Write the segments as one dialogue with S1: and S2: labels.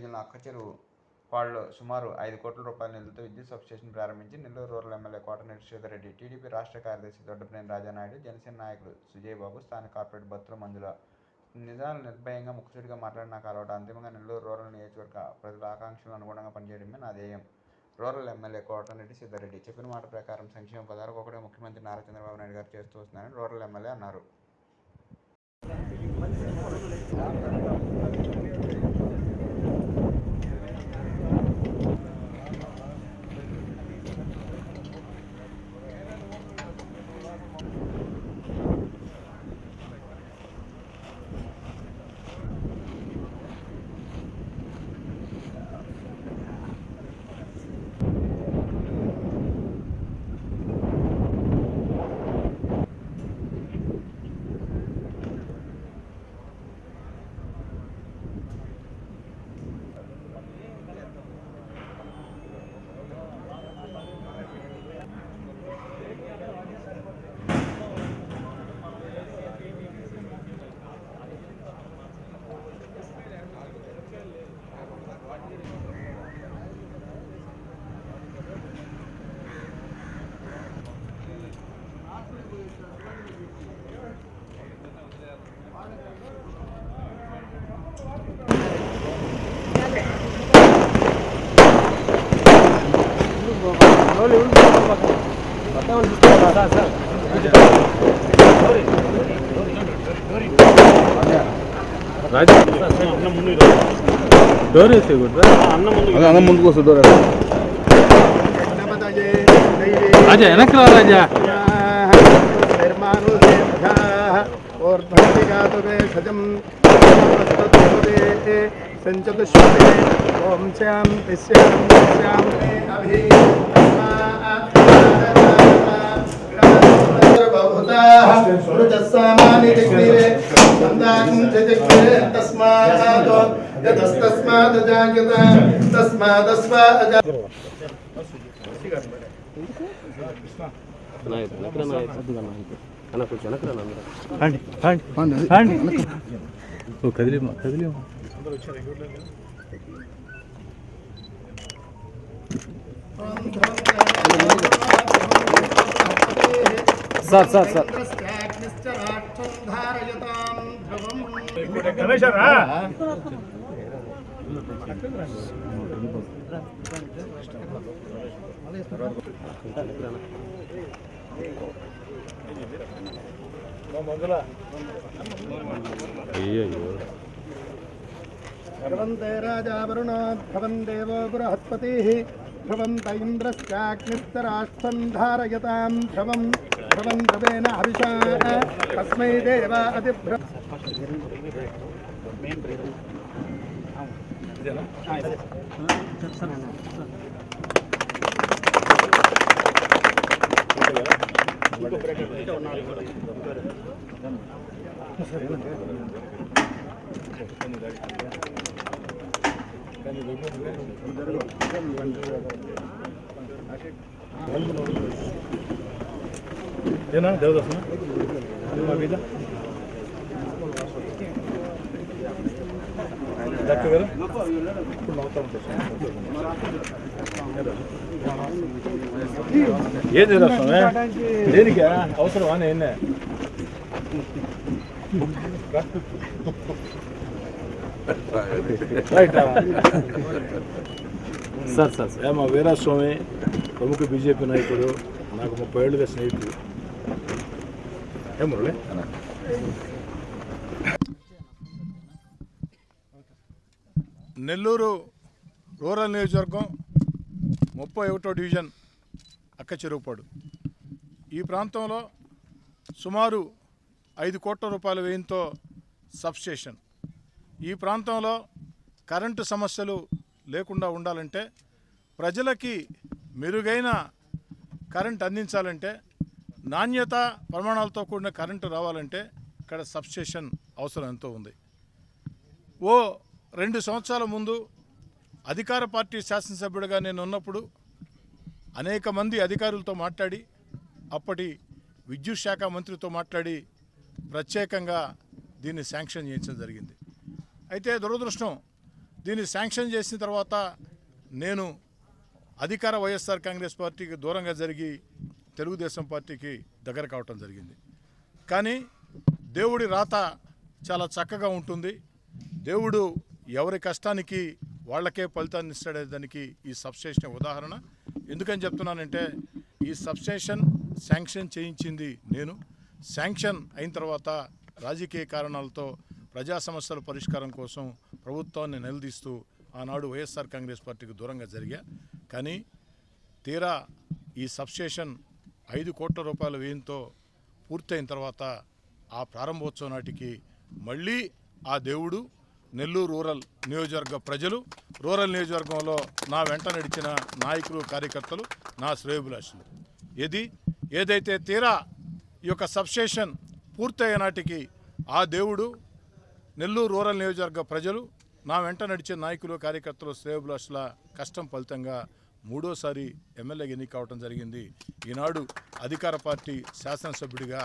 S1: ముప్పై అక్క చెరువు అక్కచెరువు పాడులో సుమారు ఐదు కోట్ల రూపాయల నిధులతో విద్యుత్ సబ్స్టేషన్ ప్రారంభించి Nellore rural MLA Kotaneti Sridhar Reddy TDP రాష్ట్ర కార్యదర్శి దొడ్డపనేని రాజానాయుడు జనసేన నాయకులు సుజయ్ బాబు స్థానిక కార్పొరేట్ భక్తుల మంజుల. నిజాలు నిర్భయంగా ముక్కుసూటిగా మాట్లాడిన నాకు అంతిమంగా నెల్లూరు రూరల్ నియోజకవర్గ ప్రజల ఆకాంక్షలు అనుగుణంగా పనిచేయడమే నా ధ్యేయం. రూరల్ ఎమ్మెల్యే కోటరెడ్డి సిద్ధారెడ్డి చెప్పిన మాట ప్రకారం సంక్షేమ పదాలకు ఒకటే ముఖ్యమంత్రి నారా చంద్రబాబు నాయుడు గారు చేస్తూ వస్తున్నారని రూరల్ ఎమ్మెల్యే అన్నారు.
S2: డోర్ వేసే కూడా
S3: అన్న ముందుకు వస్తుంది
S2: రాజా వెనక్కి రా రాజా
S3: సంచతుష్పదే ఓం శ్యాం శ్యాం శ్యాం తస్మాత్ జాగ్రత్త తస్మాదస్వ అజా
S2: ఓ కదిలేమా కదిలేమా
S3: సార్ సార్ సార్.
S2: అయ్యో
S3: ధ్రువంతే రాజావరుణో ధ్రువం దేవో బృహస్పతిः. ధ్రువంత ఇంద్రశ్చాగ్నిస్తరాష్ట్రం ధారయతాం. ధ్రువం ధ్రువం ధ్రువేణ హవిషా తస్మై దేవ అతిభ్ర
S2: ఏనా దేవదాసు మా మీద డాక్టర్ గారు? ఏది నవ్వుతా ఏం దేనికి? అవసరమా నేనే? రైట్?
S3: సార్ సార్
S2: ఏ మా వీరాస్వామి ప్రముఖ బీజేపీ నాయకుడు నాకు ముప్పై ఏళ్ళుగా స్నేహితుడు. ఏం నెల్లూరు రూరల్ నియోజకవర్గం ముప్పై ఒకటో డివిజన్ అక్క చెరువుపాడు ఈ ప్రాంతంలో సుమారు ఐదు కోట్ల రూపాయల వ్యయంతో సబ్స్టేషన్. ఈ ప్రాంతంలో కరెంటు సమస్యలు లేకుండా ఉండాలంటే ప్రజలకి మెరుగైన కరెంట్ అందించాలంటే నాణ్యత ప్రమాణాలతో కూడిన కరెంటు రావాలంటే ఇక్కడ సబ్స్టేషన్ అవసరం ఎంతో ఉంది. ఓ రెండు సంవత్సరాల ముందు అధికార పార్టీ శాసనసభ్యుడిగా నేను ఉన్నప్పుడు అనేక మంది అధికారులతో మాట్లాడి అప్పటి విద్యుత్ శాఖ మంత్రితో మాట్లాడి ప్రత్యేకంగా దీన్ని శాంక్షన్ చేయించడం జరిగింది. అయితే దురదృష్టం దీన్ని శాంక్షన్ చేసిన తర్వాత నేను అధికార వైఎస్ఆర్ కాంగ్రెస్ పార్టీకి దూరంగా జరిగి తెలుగుదేశం పార్టీకి దగ్గర కావటం జరిగింది. కానీ దేవుడి రాత చాలా చక్కగా ఉంటుంది. దేవుడు ఎవరి కష్టానికి వాళ్ళకే ఫలితాన్ని ఇస్తాడే దానికి ఈ సబ్స్టేషన్ ఉదాహరణ. ఎందుకని చెప్తున్నానంటే ఈ సబ్స్టేషన్ శాంక్షన్ చేయించింది నేను. శాంక్షన్ అయిన తర్వాత రాజకీయ కారణాలతో ప్రజా సమస్యల పరిష్కారం కోసం ప్రభుత్వాన్ని నిలదీస్తూ ఆనాడు వైఎస్ఆర్ కాంగ్రెస్ పార్టీకి దూరంగా జరిగా. కానీ తీరా ఈ సబ్స్టేషన్ ఐదు కోట్ల రూపాయల వ్యయంతో పూర్తయిన తర్వాత ఆ ప్రారంభోత్సవం నాటికి మళ్ళీ ఆ దేవుడు నెల్లూరు రూరల్ నియోజకవర్గ ప్రజలు రూరల్ నియోజకవర్గంలో నా వెంట నడిచిన నాయకులు కార్యకర్తలు నా శ్రేయభిలాషులు. ఇది ఏదైతే తీరా ఈ యొక్క సబ్స్టేషన్ పూర్తయ్యే నాటికి ఆ దేవుడు నెల్లూరు రూరల్ నియోజకవర్గ ప్రజలు నా వెంట నడిచే నాయకులు కార్యకర్తలు శ్రేయభిలాషుల కష్టం ఫలితంగా మూడోసారి ఎమ్మెల్యే ఎన్నిక అవడం జరిగింది. ఈనాడు అధికార పార్టీ శాసనసభ్యుడిగా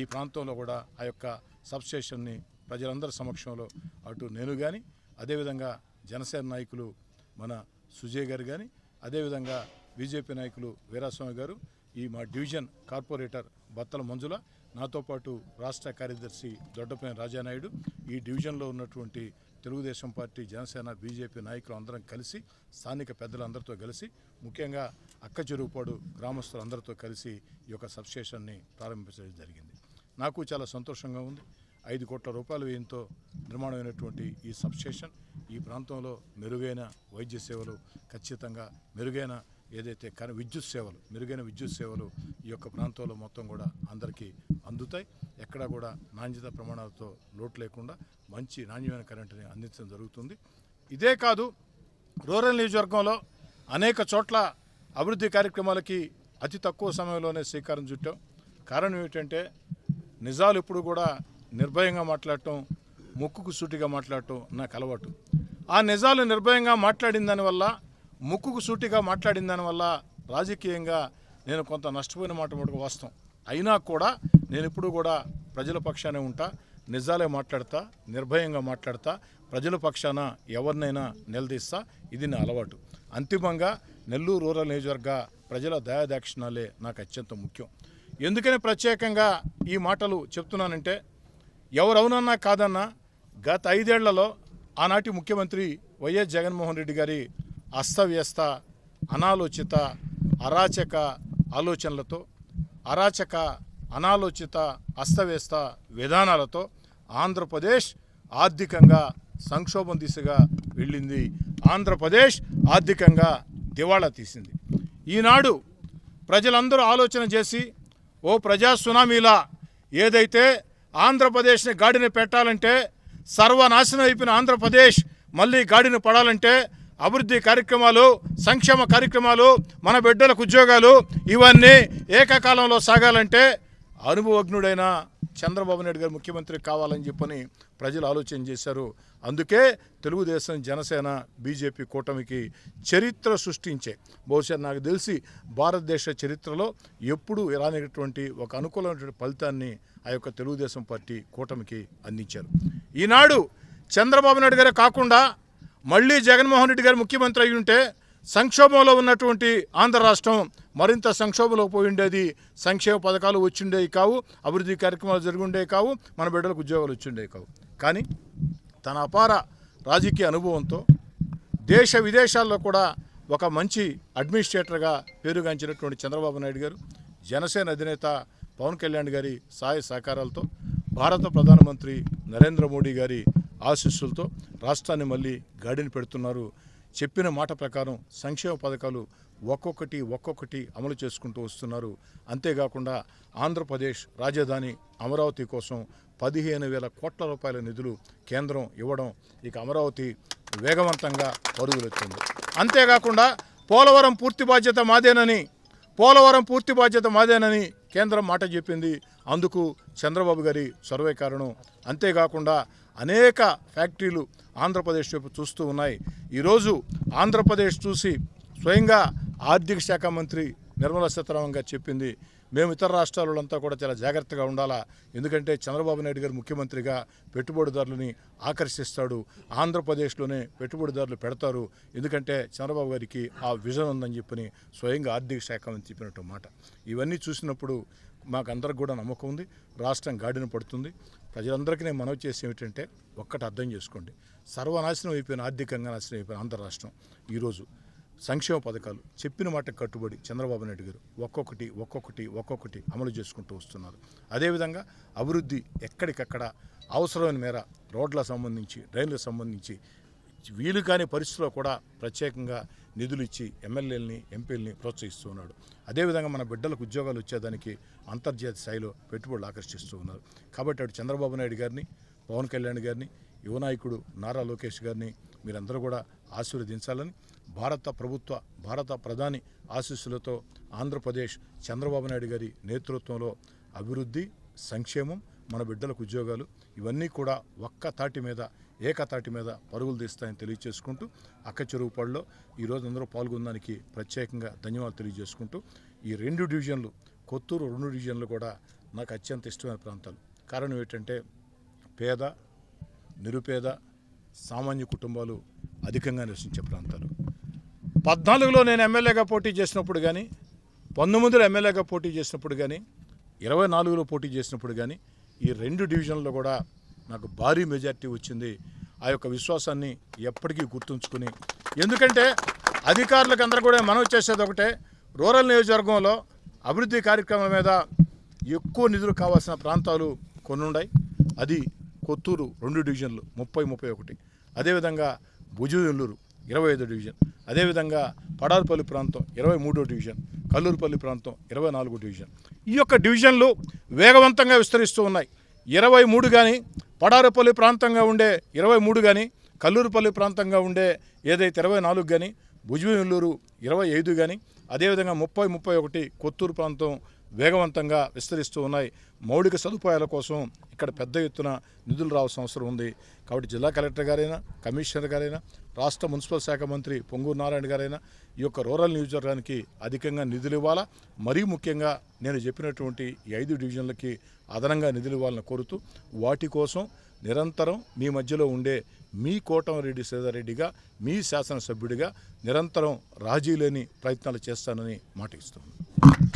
S2: ఈ ప్రాంతంలో కూడా ఆ యొక్క సబ్స్టేషన్ని ప్రజలందరి సమక్షంలో అటు నేను కానీ అదేవిధంగా జనసేన నాయకులు మన సుజయ్ గారు కానీ అదేవిధంగా బీజేపీ నాయకులు వీరాస్వామి గారు ఈ మా డివిజన్ కార్పొరేటర్ బత్తల మంజుల నాతో పాటు రాష్ట్ర కార్యదర్శి దొడ్డపైన రాజానాయుడు ఈ డివిజన్లో ఉన్నటువంటి తెలుగుదేశం పార్టీ జనసేన బీజేపీ నాయకులు అందరం కలిసి స్థానిక పెద్దలందరితో కలిసి ముఖ్యంగా అక్క చెరువుపాడు గ్రామస్తులందరితో కలిసి ఈ యొక్క సబ్స్టేషన్ని ప్రారంభించడం జరిగింది. నాకు చాలా సంతోషంగా ఉంది. ఐదు కోట్ల రూపాయల వ్యయంతో నిర్మాణమైనటువంటి ఈ సబ్స్టేషన్ ఈ ప్రాంతంలో మెరుగైన వైద్య సేవలు ఖచ్చితంగా మెరుగైన ఏదైతే కర విద్యుత్ సేవలు మెరుగైన విద్యుత్ సేవలు ఈ యొక్క ప్రాంతంలో మొత్తం కూడా అందరికీ అందుతాయి. ఎక్కడా కూడా నాణ్యత ప్రమాణాలతో లోటు లేకుండా మంచి నాణ్యమైన కరెంటుని అందించడం జరుగుతుంది. ఇదే కాదు రూరల్ నియోజకవర్గంలో అనేక చోట్ల అభివృద్ధి కార్యక్రమాలకి అతి తక్కువ సమయంలోనే శ్రీకారం చుట్టాం. కారణం ఏమిటంటే నిజాలు ఇప్పుడు కూడా నిర్భయంగా మాట్లాడటం ముక్కుకు సూటిగా మాట్లాడటం నాకు అలవాటు. ఆ నిజాలు నిర్భయంగా మాట్లాడిన దానివల్ల ముక్కుకు సూటిగా మాట్లాడిన దానివల్ల రాజకీయంగా నేను కొంత నష్టపోయిన మాట మటుకు వాస్తవం. అయినా కూడా నేను ఇప్పుడు కూడా ప్రజల పక్షానే ఉంటా నిజాలే మాట్లాడతా నిర్భయంగా మాట్లాడతా ప్రజల పక్షాన ఎవరినైనా నిలదీస్తా ఇది నా అలవాటు. అంతిమంగా నెల్లూరు రూరల్ నియోజకవర్గ ప్రజల దయాదాక్షిణాలే నాకు అత్యంత ముఖ్యం. ఎందుకని ప్రత్యేకంగా ఈ మాటలు చెప్తున్నానంటే ఎవరవునన్నా కాదన్నా గత ఐదేళ్ళలో ఆనాటి ముఖ్యమంత్రి వైఎస్ జగన్మోహన్ రెడ్డి గారి అస్తవ్యస్త అనాలోచిత అరాచక ఆలోచనలతో అరాచక అనాలోచిత అస్తవ్యస్త విధానాలతో ఆంధ్రప్రదేశ్ ఆర్థికంగా సంక్షోభం దిశగా వెళ్ళింది. ఆంధ్రప్రదేశ్ ఆర్థికంగా దివాళా తీసింది. ఈనాడు ప్రజలందరూ ఆలోచన చేసి ఓ ప్రజా సునామీలా ఏదైతే ఆంధ్రప్రదేశ్ని గాడిని పెట్టాలంటే సర్వనాశనం అయిపోయిన ఆంధ్రప్రదేశ్ మళ్ళీ గాడిని పడాలంటే అభివృద్ధి కార్యక్రమాలు సంక్షేమ కార్యక్రమాలు మన బిడ్డలకు ఉద్యోగాలు ఇవన్నీ ఏకకాలంలో సాగాలంటే అనుభవజ్ఞుడైన చంద్రబాబు నాయుడు గారు ముఖ్యమంత్రి కావాలని చెప్పని ప్రజలు ఆలోచన చేశారు. అందుకే తెలుగుదేశం జనసేన బీజేపీ కూటమికి చరిత్ర సృష్టించే. బహుశా నాకు తెలిసి భారతదేశ చరిత్రలో ఎప్పుడూ రానిటువంటి ఒక అనుకూలమైనటువంటి ఫలితాన్ని ఆ యొక్క తెలుగుదేశం పార్టీ కూటమికి అందించారు. ఈనాడు చంద్రబాబు నాయుడు గారే కాకుండా మళ్ళీ జగన్మోహన్ రెడ్డి గారు ముఖ్యమంత్రి అయి ఉంటే సంక్షోభంలో ఉన్నటువంటి ఆంధ్ర రాష్ట్రం మరింత సంక్షోభంలో పోయి ఉండేది. సంక్షేమ పథకాలు వచ్చిండేవి కావు. అభివృద్ధి కార్యక్రమాలు జరిగి ఉండేవి కావు. మన బిడ్డలకు ఉద్యోగాలు వచ్చిండేవి కావు. కానీ తన అపార రాజకీయ అనుభవంతో దేశ విదేశాల్లో కూడా ఒక మంచి అడ్మినిస్ట్రేటర్గా పేరుగాంచినటువంటి చంద్రబాబు నాయుడు గారు జనసేన అధినేత పవన్ కళ్యాణ్ గారి సహాయ సహకారాలతో భారత ప్రధానమంత్రి నరేంద్ర మోడీ గారి ఆశీస్సులతో రాష్ట్రాన్ని మళ్ళీ గాడిని పెడుతున్నారు. చెప్పిన మాట ప్రకారం సంక్షేమ పథకాలు ఒక్కొక్కటి ఒక్కొక్కటి అమలు చేసుకుంటూ వస్తున్నారు. అంతేకాకుండా ఆంధ్రప్రదేశ్ రాజధాని అమరావతి కోసం పదిహేను వేల కోట్ల రూపాయల నిధులు కేంద్రం ఇవ్వడం ఇక అమరావతి వేగవంతంగా పరుగులెత్తుంది. అంతేకాకుండా పోలవరం పూర్తి బాధ్యత మాదేనని పోలవరం పూర్తి బాధ్యత మాదేనని కేంద్రం మాట చెప్పింది. అందుకు చంద్రబాబు గారి సర్వే కారణం. అంతేకాకుండా అనేక ఫ్యాక్టరీలు ఆంధ్రప్రదేశ్ వైపు చూస్తూ ఉన్నాయి. ఈరోజు ఆంధ్రప్రదేశ్ చూసి స్వయంగా ఆర్థిక శాఖ మంత్రి నిర్మలా సీతారామన్ గారు చెప్పింది మేము ఇతర రాష్ట్రాలంతా కూడా చాలా జాగ్రత్తగా ఉండాలా. ఎందుకంటే చంద్రబాబు నాయుడు గారు ముఖ్యమంత్రిగా పెట్టుబడిదారులని ఆకర్షిస్తాడు. ఆంధ్రప్రదేశ్లోనే పెట్టుబడిదారులు పెడతారు. ఎందుకంటే చంద్రబాబు గారికి ఆ విజన్ ఉందని చెప్పని స్వయంగా ఆర్థిక శాఖ మంత్రి చెప్పినట్టు మాట. ఇవన్నీ చూసినప్పుడు మాకు అందరికి కూడా నమ్మకం ఉంది. రాష్ట్రం గాడిన పడుతుంది. ప్రజలందరికీ నేను మనవి చేసి ఏమిటంటే ఒక్కటి అర్థం చేసుకోండి. సర్వనాశనం అయిపోయిన ఆర్థికంగా నాశనం అయిపోయిన ఆంధ్ర రాష్ట్రం ఈరోజు సంక్షేమ పథకాలు చెప్పిన మాట కట్టుబడి చంద్రబాబు నాయుడు గారు ఒక్కొక్కటి ఒక్కొక్కటి ఒక్కొక్కటి అమలు చేసుకుంటూ వస్తున్నారు. అదేవిధంగా అభివృద్ధి ఎక్కడికక్కడ అవసరమైన మేర రోడ్ల సంబంధించి డ్రైన్లకు సంబంధించి వీలు కాని పరిస్థితుల్లో కూడా ప్రత్యేకంగా నిధులు ఇచ్చి ఎమ్మెల్యేలని ఎంపీలని ప్రోత్సహిస్తూ ఉన్నాడు. అదేవిధంగా మన బిడ్డలకు ఉద్యోగాలు వచ్చేదానికి అంతర్జాతీయ స్థాయిలో పెట్టుబడులు ఆకర్షిస్తూ ఉన్నారు. కాబట్టి అటు చంద్రబాబు నాయుడు గారిని పవన్ కళ్యాణ్ గారిని యువ నాయకుడు నారా లోకేష్ గారిని మీరందరూ కూడా ఆశీర్వదించాలని భారత ప్రభుత్వ భారత ప్రధాని ఆశీస్సులతో ఆంధ్రప్రదేశ్ చంద్రబాబు నాయుడు గారి నేతృత్వంలో అభివృద్ధి సంక్షేమం మన బిడ్డలకు ఉద్యోగాలు ఇవన్నీ కూడా ఒక్క తాటి మీద ఏకతాటి మీద పరుగులు తీస్తాయని తెలియజేసుకుంటూ అక్క చెరువు పడిలో ఈరోజు అందరూ పాల్గొనడానికి ప్రత్యేకంగా ధన్యవాదాలు తెలియజేసుకుంటూ ఈ రెండు డివిజన్లు కొత్తూరు రెండు డివిజన్లు కూడా నాకు అత్యంత ఇష్టమైన ప్రాంతాలు. కారణం ఏంటంటే పేద నిరుపేద సామాన్య కుటుంబాలు అధికంగా నివసించే ప్రాంతాలు. పద్నాలుగులో నేను ఎమ్మెల్యేగా పోటీ చేసినప్పుడు కానీ పంతొమ్మిదిలో ఎమ్మెల్యేగా పోటీ చేసినప్పుడు కానీ ఇరవై నాలుగులో పోటీ చేసినప్పుడు కానీ ఈ రెండు డివిజన్లో కూడా నాకు భారీ మెజార్టీ వచ్చింది. ఆ యొక్క విశ్వాసాన్ని ఎప్పటికీ గుర్తుంచుకుని. ఎందుకంటే అధికారులకు అందరూ కూడా మనం చేసేది ఒకటే రూరల్ నియోజకవర్గంలో అభివృద్ధి కార్యక్రమాల మీద ఎక్కువ నిధులు కావాల్సిన ప్రాంతాలు కొన్ని ఉన్నాయి. అది కొత్తూరు రెండు డివిజన్లు ముప్పై ముప్పై ఒకటి. అదేవిధంగా భుజనెల్లూరు ఇరవై ఐదో డివిజన్. అదేవిధంగా పడారుపల్లి ప్రాంతం ఇరవై మూడో డివిజన్. కల్లూరుపల్లి ప్రాంతం ఇరవై నాలుగో డివిజన్. ఈ యొక్క డివిజన్లు వేగవంతంగా విస్తరిస్తూ ఉన్నాయి. ఇరవై మూడు కానీ పడారుపల్లి ప్రాంతంగా ఉండే ఇరవై మూడు కానీ కల్లూరుపల్లి ప్రాంతంగా ఉండే ఏదైతే ఇరవై నాలుగు కానీ భుజనెల్లూరు ఇరవై ఐదు కానీ అదేవిధంగా ముప్పై ముప్పై ఒకటి కొత్తూరు ప్రాంతం వేగవంతంగా విస్తరిస్తూ ఉన్నాయి. మౌలిక సదుపాయాల కోసం ఇక్కడ పెద్ద ఎత్తున నిధులు రావాల్సిన అవసరం ఉంది. కాబట్టి జిల్లా కలెక్టర్ గారైనా కమిషనర్ గారైనా రాష్ట్ర మున్సిపల్ శాఖ మంత్రి పొంగూరు నారాయణ గారైనా ఈ యొక్క రూరల్ నియోజకవర్గానికి అధికంగా నిధులు ఇవ్వాలా? మరీ ముఖ్యంగా నేను చెప్పినటువంటి ఈ ఐదు డివిజన్లకి అదనంగా నిధులు ఇవ్వాలని కోరుతూ వాటి కోసం నిరంతరం మీ మధ్యలో ఉండే మీ కోటమరెడ్డి శ్రీధర్రెడ్డిగా మీ శాసనసభ్యుడిగా నిరంతరం రాజీ లేని ప్రయత్నాలు చేస్తానని మాట ఇస్తున్నాను